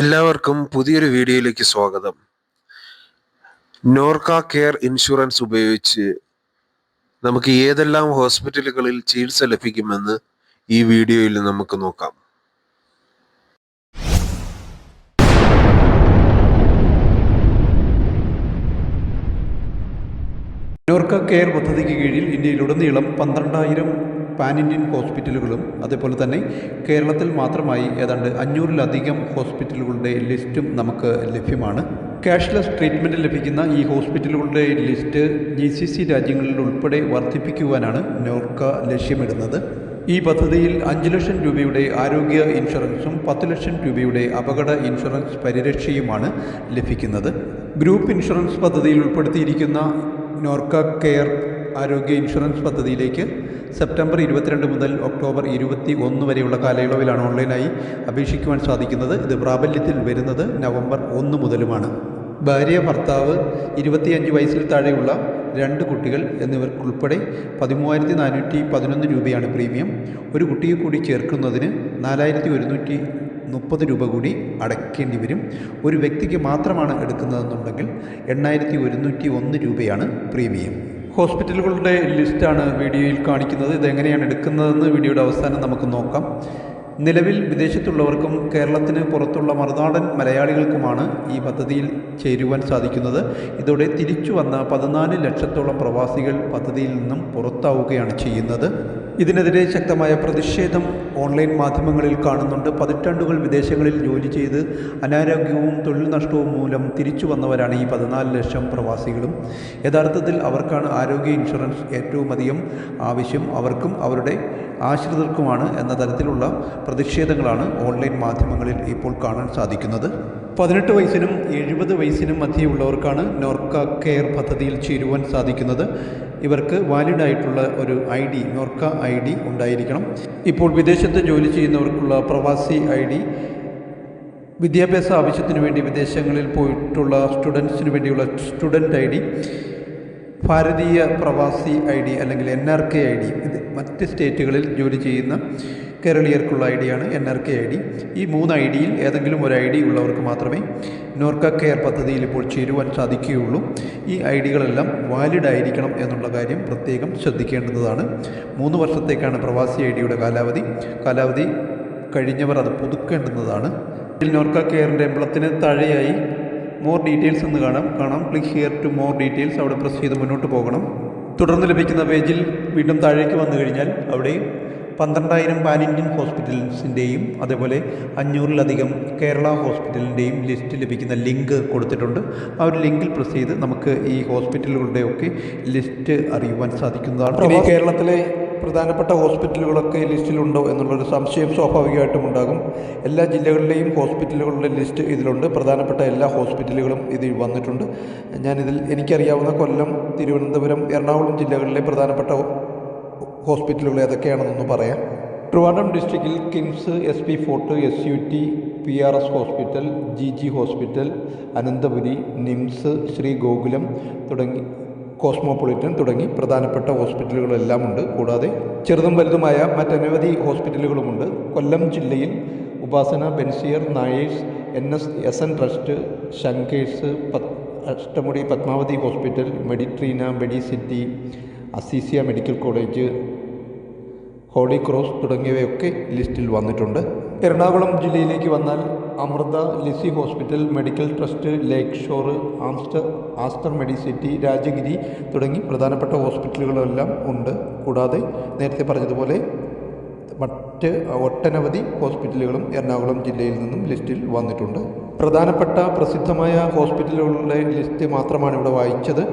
എല്ലാവർക്കും പുതിയൊരു വീഡിയോയിലേക്ക് സ്വാഗതം. നോർക്ക കെയർ ഇൻഷുറൻസ് ഉപയോഗിച്ച് നമുക്ക് ഏതെല്ലാം ഹോസ്പിറ്റലുകളിൽ ചികിത്സ ലഭിക്കുമെന്ന് ഈ വീഡിയോയിൽ നമുക്ക് നോക്കാം. നോർക്ക കെയർ പദ്ധതിക്ക് കീഴിൽ ഇന്ത്യയിലുടനീളം പന്ത്രണ്ടായിരം പാൻ ഇന്ത്യൻ ഹോസ്പിറ്റലുകളും അതേപോലെ തന്നെ കേരളത്തിൽ മാത്രമായി ഏതാണ്ട് അഞ്ഞൂറിലധികം ഹോസ്പിറ്റലുകളുടെ ലിസ്റ്റും നമുക്ക് ലഭ്യമാണ്. ക്യാഷ്ലെസ് ട്രീറ്റ്മെന്റ് ലഭിക്കുന്ന ഈ ഹോസ്പിറ്റലുകളുടെ ലിസ്റ്റ് ജി സി സി രാജ്യങ്ങളിൽ ഉൾപ്പെടെ വർദ്ധിപ്പിക്കുവാനാണ് നോർക്ക ലക്ഷ്യമിടുന്നത്. ഈ പദ്ധതിയിൽ അഞ്ച് ലക്ഷം രൂപയുടെ ആരോഗ്യ ഇൻഷുറൻസും പത്ത് ലക്ഷം രൂപയുടെ അപകട ഇൻഷുറൻസ് പരിരക്ഷയുമാണ് ലഭിക്കുന്നത്. ഗ്രൂപ്പ് ഇൻഷുറൻസ് പദ്ധതിയിൽ ഉൾപ്പെടുത്തിയിരിക്കുന്ന നോർക്ക കെയർ ആരോഗ്യ ഇൻഷുറൻസ് പദ്ധതിയിലേക്ക് സെപ്റ്റംബർ ഇരുപത്തിരണ്ട് മുതൽ ഒക്ടോബർ ഇരുപത്തി ഒന്ന് വരെയുള്ള കാലയളവിലാണ് ഓൺലൈനായി അപേക്ഷിക്കുവാൻ സാധിക്കുന്നത്. ഇത് പ്രാബല്യത്തിൽ വരുന്നത് നവംബർ ഒന്ന് മുതലുമാണ്. ഭാര്യ ഭർത്താവ് ഇരുപത്തിയഞ്ച് വയസ്സിൽ താഴെയുള്ള രണ്ട് കുട്ടികൾ എന്നിവർക്കുൾപ്പെടെ പതിമൂവായിരത്തി നാനൂറ്റി പതിനൊന്ന് രൂപയാണ് പ്രീമിയം. ഒരു കുട്ടിയെ കൂടി ചേർക്കുന്നതിന് നാലായിരത്തി ഒരുന്നൂറ്റി മുപ്പത് രൂപ കൂടി അടയ്ക്കേണ്ടി വരും. ഒരു വ്യക്തിക്ക് മാത്രമാണ് എടുക്കുന്നതെന്നുണ്ടെങ്കിൽ എണ്ണായിരത്തി ഒരുന്നൂറ്റി ഒന്ന് രൂപയാണ് പ്രീമിയം. ഹോസ്പിറ്റലുകളുടെ ലിസ്റ്റാണ് വീഡിയോയിൽ കാണിക്കുന്നത്. ഇതെങ്ങനെയാണ് എടുക്കുന്നതെന്ന് വീഡിയോയുടെ അവസാനം നമുക്ക് നോക്കാം. നിലവിൽ വിദേശത്തുള്ളവർക്കും കേരളത്തിന് പുറത്തുള്ള മറുനാടൻ മലയാളികൾക്കുമാണ് ഈ പദ്ധതിയിൽ ചേരുവാൻ സാധിക്കുന്നത്. ഇതോടെ തിരിച്ചു വന്ന പതിനാല് ലക്ഷത്തോളം പ്രവാസികൾ പദ്ധതിയിൽ നിന്നും പുറത്താവുകയാണ് ചെയ്യുന്നത്. ഇതിനെതിരെ ശക്തമായ പ്രതിഷേധം ഓൺലൈൻ മാധ്യമങ്ങളിൽ കാണുന്നുണ്ട്. പതിറ്റാണ്ടുകൾ വിദേശങ്ങളിൽ ജോലി ചെയ്ത് അനാരോഗ്യവും തൊഴിൽ നഷ്ടവും മൂലം തിരിച്ചു വന്നവരാണ് ഈ പതിനാല് ലക്ഷം പ്രവാസികളും. യഥാർത്ഥത്തിൽ അവർക്കാണ് ആരോഗ്യ ഇൻഷുറൻസ് ഏറ്റവും അധികം ആവശ്യം. അവർക്കും അവരുടെ ആശ്രിതർക്കുമാണ് എന്ന തരത്തിലുള്ള പ്രതിഷേധങ്ങളാണ് ഓൺലൈൻ മാധ്യമങ്ങളിൽ ഇപ്പോൾ കാണാൻ സാധിക്കുന്നത്. പതിനെട്ട് വയസ്സിനും എഴുപത് വയസ്സിനും മധ്യയുള്ളവർക്കാണ് നോർക്ക കെയർ പദ്ധതിയിൽ ചേരുവാൻ സാധിക്കുന്നത്. ഇവർക്ക് വാലിഡ് ആയിട്ടുള്ള ഒരു I D Norka I D ഉണ്ടായിരിക്കണം. ഇപ്പോൾ വിദേശത്ത് ജോലി ചെയ്യുന്നവർക്കുള്ള പ്രവാസി ഐ ഡി വിദ്യാഭ്യാസ ആവശ്യത്തിന് വേണ്ടി വിദേശങ്ങളിൽ പോയിട്ടുള്ള സ്റ്റുഡൻസിന് വേണ്ടിയുള്ള സ്റ്റുഡന്റ് ഐ ഡി ഭാരതീയ പ്രവാസി ഐ ഡി അല്ലെങ്കിൽ N R K I D ഇത് മറ്റ് സ്റ്റേറ്റുകളിൽ ജോലി ചെയ്യുന്ന കേരളീയർക്കുള്ള I ഡിയാണ് N R K I D. ഈ മൂന്ന് ഐ ഡിയിൽ ഏതെങ്കിലും ഒരു ഐ ഡി ഉള്ളവർക്ക് മാത്രമേ നോർക്ക കെയർ പദ്ധതിയിൽ ഇപ്പോൾ ചേരുവാൻ സാധിക്കുകയുള്ളൂ. ഈ ഐ ഡികളെല്ലാം വാലിഡ് ആയിരിക്കണം എന്നുള്ള കാര്യം പ്രത്യേകം ശ്രദ്ധിക്കേണ്ടതാണ്. മൂന്ന് വർഷത്തേക്കാണ് പ്രവാസി ഐ ഡിയുടെ കാലാവധി. കാലാവധി കഴിഞ്ഞവർ അത് പുതുക്കേണ്ടുന്നതാണ് ഇതിൽ നോർക്ക കെയറിന്റെ എംബ്ലത്തിന് താഴെയായി മോർ ഡീറ്റെയിൽസ് എന്ന് കാണാം. കാണാം. Click here to more details. അവിടെ പ്രസ് ചെയ്ത് മുന്നോട്ട് പോകണം. തുടർന്ന് ലഭിക്കുന്ന പേജിൽ വീണ്ടും താഴേക്ക് വന്നു കഴിഞ്ഞാൽ അവിടെ പന്ത്രണ്ടായിരം പാൻ ഇന്ത്യൻ ഹോസ്പിറ്റൽസിന്റെയും അതേപോലെ അഞ്ഞൂറിലധികം കേരള ഹോസ്പിറ്റലിന്റെയും ലിസ്റ്റ് ലഭിക്കുന്ന ലിങ്ക് കൊടുത്തിട്ടുണ്ട്. ആ ഒരു ലിങ്കിൽ പ്രസ് ചെയ്ത് നമുക്ക് ഈ ഹോസ്പിറ്റലുകളുടെയൊക്കെ ലിസ്റ്റ് അറിയുവാൻ സാധിക്കുന്നതാണ്. ഇനി കേരളത്തിലെ പ്രധാനപ്പെട്ട ഹോസ്പിറ്റലുകളൊക്കെ ലിസ്റ്റിലുണ്ടോ എന്നുള്ളൊരു സംശയം സ്വാഭാവികമായിട്ടും ഉണ്ടാകും. എല്ലാ ജില്ലകളിലെയും ഹോസ്പിറ്റലുകളുടെ ലിസ്റ്റ് ഇതിലുണ്ട്. പ്രധാനപ്പെട്ട എല്ലാ ഹോസ്പിറ്റലുകളും ഇതിൽ വന്നിട്ടുണ്ട്. ഞാനിതിൽ എനിക്കറിയാവുന്ന കൊല്ലം തിരുവനന്തപുരം എറണാകുളം ജില്ലകളിലെ പ്രധാനപ്പെട്ട ഹോസ്പിറ്റലുകൾ ഏതൊക്കെയാണെന്നൊന്ന് പറയാം. ട്രിവാൻഡ്രം ഡിസ്ട്രിക്റ്റിൽ KIMS S P Fort S U T P R S hospital G G hospital Ananthapuri NIMS Sree Gokulam തുടങ്ങി കോസ്മോപൊളിറ്റൻ തുടങ്ങി പ്രധാനപ്പെട്ട ഹോസ്പിറ്റലുകളെല്ലാം ഉണ്ട് കൂടാതെ ചെറുതും വലുതുമായ മറ്റനവധി ഹോസ്പിറ്റലുകളുമുണ്ട്. കൊല്ലം ജില്ലയിൽ Upasana Benziger Nair's N S S N trust Shankar's പത് Ashtamudi Padmavathi hospital Meditrina Medicity Azeezia medical college Holy Cross തുടങ്ങിയവയൊക്കെ ലിസ്റ്റിൽ വന്നിട്ടുണ്ട്. എറണാകുളം ജില്ലയിലേക്ക് വന്നാൽ Amrita Lisie hospital medical trust Lake Shore ആംസ്റ്റർ ആസ്റ്റർ മെഡിസിറ്റി രാജഗിരി തുടങ്ങി പ്രധാനപ്പെട്ട ഹോസ്പിറ്റലുകളെല്ലാം ഉണ്ട്. കൂടാതെ നേരത്തെ പറഞ്ഞതുപോലെ മറ്റ് ഒട്ടനവധി ഹോസ്പിറ്റലുകളും എറണാകുളം ജില്ലയിൽ നിന്നും ലിസ്റ്റിൽ വന്നിട്ടുണ്ട്. പ്രധാനപ്പെട്ട പ്രസിദ്ധമായ ഹോസ്പിറ്റലുകളുടെ ലിസ്റ്റ് മാത്രമാണ് ഇവിടെ വായിച്ചത്.